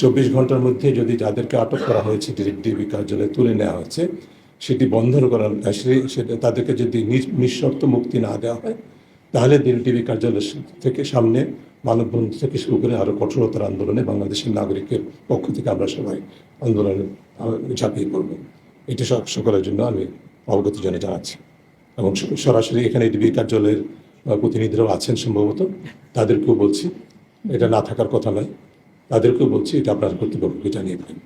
চব্বিশ ঘণ্টার মধ্যে যদি যাদেরকে আটক করা হয়েছে ডিবি কার্যালয়ে তুলে নেওয়া হয়েছে, সেটি বন্ধ করার সেটা তাদেরকে যদি নিঃশর্ত মুক্তি না দেওয়া হয়, তাহলে ডিবি কার্যালয় থেকে সামনে মানববন্ধন থেকে শুরু করে আরও কঠোরতার আন্দোলনে বাংলাদেশের নাগরিকের পক্ষ থেকে আমরা সবাই আন্দোলনে ঝাঁপিয়ে পড়ব। এটি সব সকলের জন্য আমি অবগত জন্য জানাচ্ছি। এবং সরাসরি এখানে ডিবি কার্যালয়ের প্রতিনিধিরাও আছেন সম্ভবত। তাদেরকেও বলছি, এটা না থাকার কথা নয়। তাদেরকেও বলছি, এটা আপনার কর্তৃপক্ষকে জানিয়ে দেবেন।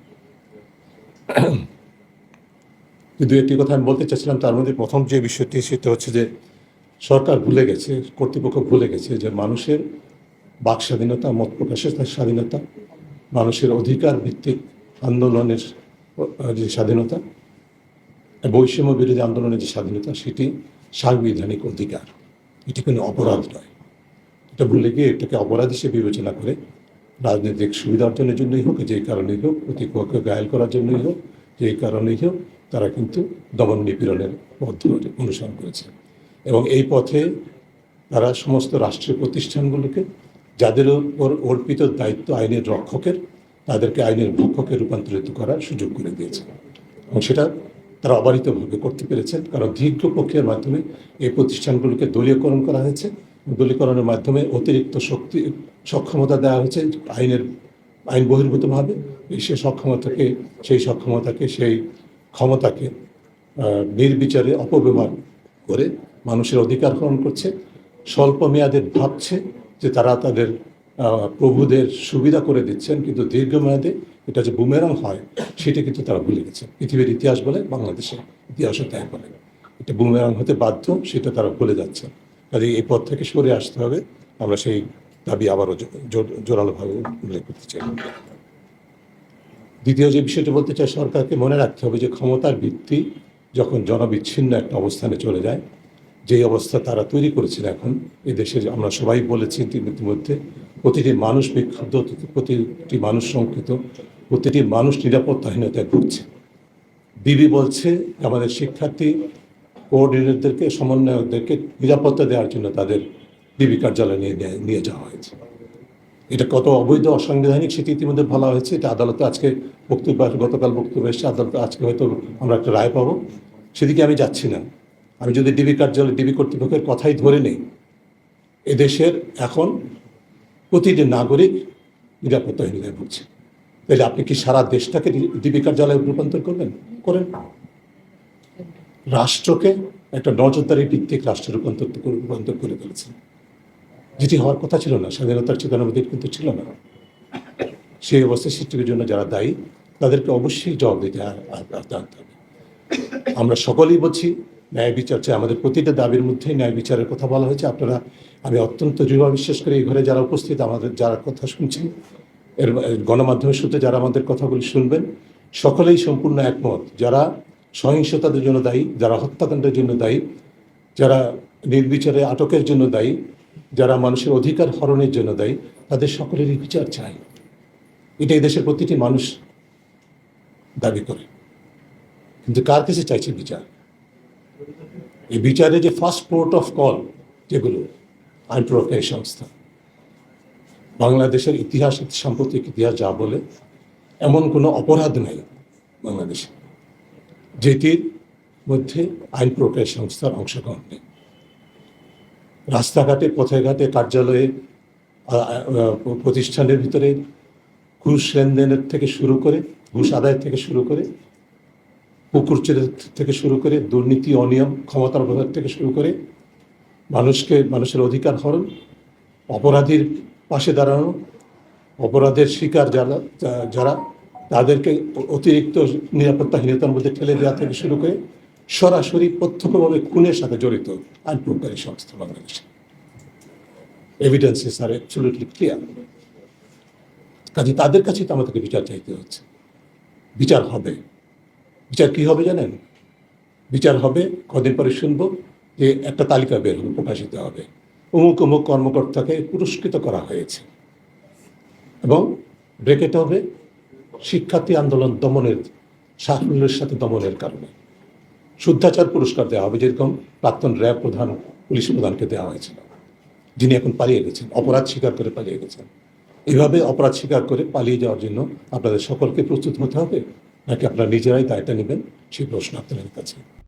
দু একটি কথা আমি বলতে চাচ্ছিলাম, তার মধ্যে প্রথম যে বিষয়টি, সেটা হচ্ছে যে সরকার ভুলে গেছে, কর্তৃপক্ষ ভুলে গেছে যে মানুষের বাক স্বাধীনতা, মত প্রকাশের স্বাধীনতা, মানুষের অধিকার ভিত্তিক আন্দোলনের যে স্বাধীনতা, বৈষম্য বিরোধী আন্দোলনের যে স্বাধীনতা, সেটি সাংবিধানিক অধিকার। এটি কোনো অপরাধ নয়। এটা ভুলে গিয়ে এটাকে অপরাধ হিসেবে বিবেচনা করে রাজনৈতিক সুবিধা অর্জনের জন্যই হোক, যেই কারণেই হোক প্রতিপক্ষকে ঘায়ল করার জন্যই হোক, যেই কারণেই হোক, তারা কিন্তু দমন নিপীড়নের পথ অনুসরণ করেছে। এবং এই পথে তারা সমস্ত রাষ্ট্রীয় প্রতিষ্ঠানগুলোকে, যাদের ওপর অর্পিত দায়িত্ব আইনের রক্ষকের, তাদেরকে আইনের ভক্ষকে রূপান্তরিত করার সুযোগ করে দিয়েছে। এবং সেটা তারা অবারিতভাবে করতে পেরেছেন কারণ দীর্ঘ প্রক্রিয়ার মাধ্যমে এই প্রতিষ্ঠানগুলোকে দলীয়করণ করা হয়েছে। দলীয়করণের মাধ্যমে অতিরিক্ত শক্তি, সক্ষমতা দেওয়া হয়েছে আইনের, আইন বহির্ভূতভাবে। সে সক্ষমতাকে, সেই সক্ষমতাকে, সেই ক্ষমতাকে নির্বিচারে অপব্যবহার করে মানুষের অধিকার হরণ করছে। স্বল্প মেয়াদের ভাবছে যে তারা তাদের প্রভুদের সুবিধা করে দিচ্ছেন, কিন্তু দীর্ঘমেয়াদে এটা যে বুমেরাং হয়, সেটা কিন্তু তারা ভুলে গেছে। পৃথিবীর ইতিহাস বলে বাংলাদেশের ইতিহাসও তাই বলে। এটা বুমেরাং হতে বাধ্য, সেটা তারা ভুলে যাচ্ছে। কাজে এই পথ থেকে সরে আসতে হবে। আমরা সেই দাবি আবারও জোরালোভাবে উল্লেখ করতে চাই। দ্বিতীয় যে বিষয়টি বলতে চাই, সরকারকে মনে রাখতে হবে যে ক্ষমতার ভিত্তি যখন জনবিচ্ছিন্ন একটা অবস্থানে চলে যায়, যেই অবস্থা তারা তৈরি করেছেন এখন এই দেশে আমরা সবাই বলেছি ইতিমধ্যে, প্রতিটি মানুষ বিক্ষুব্ধ, প্রতিটি মানুষ শঙ্কিত, প্রতিটি মানুষ নিরাপত্তাহীনতায় ভুগছে। বিবি বলছে, আমাদের শিক্ষার্থী কোঅর্ডিনেটরদেরকে সমন্বয়কদেরকে নিরাপত্তা দেওয়ার জন্য তাদের ডিবি কার্যালয়ে নিয়ে নিয়ে- যাওয়া হয়েছে। এটা কত অবৈধ, অসাংবিধানিক সেটি ইতিমধ্যে বলা হয়েছে। এটা আদালতে আজকে বক্তব্য, গতকাল বক্তব্য এসেছে। আদালতে আজকে হয়তো আমরা একটা রায় পাবো। সেদিকে আমি যাচ্ছি না। আমি যদি ডিবি কার্যালয়, ডিবি কর্তৃপক্ষের কথাই ধরে নেই, এদেশের এখন প্রতিটি নাগরিক নিরাপত্তাহীনতায় ভুগছে। তাহলে আপনি কি সারা দেশটাকে ডিবি কার্যালয়ে রূপান্তর করবেন করেন। রাষ্ট্রকে একটা নজরদারি ভিত্তিক রাষ্ট্রে রূপান্তর রূপান্তর করে ফেলেছেন যেটি হওয়ার কথা ছিল না, স্বাধীনতার চেতনাবোধের কিন্তু ছিল না। সেই অবস্থা সৃষ্টির জন্য যারা দায়ী, তাদেরকে অবশ্যই জবাব দিতে হবে। আমরা সকলেই বলছি, ন্যায় বিচার চাই। আমাদের প্রতিটা দাবির মধ্যেই ন্যায় বিচারের কথা বলা হয়েছে। আপনারা, আমি অত্যন্ত দৃঢ় বিশ্বাস করি, এই ঘরে যারা উপস্থিত, আমাদের যারা কথা শুনছেন, এর গণমাধ্যমের সূত্রে যারা আমাদের কথাগুলি শুনবেন, সকলেই সম্পূর্ণ একমত। যারা সহিংসতাদের জন্য দায়ী, যারা হত্যাকাণ্ডের জন্য দায়ী, যারা নির্বিচারে আটকের জন্য দায়ী, যারা মানুষের অধিকার হরণের জন্য দায়ী, তাদের সকলেরই বিচার চাই। এটা দেশের প্রতিটি মানুষ দাবি করে। কিন্তু কার কাছে চাইছে বিচার? এই বিচারে যে ফার্স্ট পোর্ট অফ কল যেগুলো, আইন প্রক্রিয়া সংস্থা। বাংলাদেশের ইতিহাস, সাম্প্রতিক ইতিহাস যা বলে, এমন কোনো অপরাধ নেই বাংলাদেশে। যেটির মধ্যে আইন প্রক্রিয়া সংস্থার অংশগ্রহণ নেই। রাস্তাঘাটে পথে ঘাটে কার্যালয়ে প্রতিষ্ঠানের ভিতরে ঘুষ লেনদেনের থেকে শুরু করে, ঘুষ আদায় থেকে শুরু করে, পুকুর থেকে শুরু করে, দুর্নীতি, অনিয়ম, ক্ষমতার অপব্যবহার থেকে শুরু করে মানুষকে, মানুষের অধিকার হরণ, অপরাধীর পাশে দাঁড়ানো, অপরাধের শিকার যারা যারা তাদেরকে অতিরিক্ত নিরাপত্তাহীনতার মধ্যে ঠেলে দেওয়া থেকে শুরু করে সরাসরি প্রত্যক্ষভাবে খুনের সাথে জড়িত আইন প্রকারী সংস্থা বাংলাদেশে। এভিডেন্সেস আর অ্যাবসলিউটলি ক্লিয়ার কাজে তাদের কাছেই তো আমাদেরকে বিচার চাইতে হচ্ছে। বিচার হবে। বিচার কি হবে জানেন? বিচার হবে, কদিন পরে শুনব যে একটা তালিকা বের হবে, প্রকাশিত হবে। অমুক অমুক কর্মকর্তাকে পুরস্কৃত করা হয়েছে। এবং ব্রেকেট হবে শিক্ষার্থী আন্দোলন দমনের, সাফল্যের সাথে দমনের কারণে। শুদ্ধাচার পুরস্কার দেওয়া হবে, যেরকম প্রাক্তন র্যাব প্রধান পুলিশ প্রধানকে দেওয়া হয়েছিল। যিনি এখন পালিয়ে গেছেন, অপরাধ স্বীকার করে পালিয়ে গেছেন। এভাবে অপরাধ স্বীকার করে পালিয়ে যাওয়ার জন্য আপনাদের সকলকে প্রস্তুত হতে হবে? নাকি আপনারা নিজেরাই দায়টা নেবেন? সেই প্রশ্ন আপনাদের কাছে।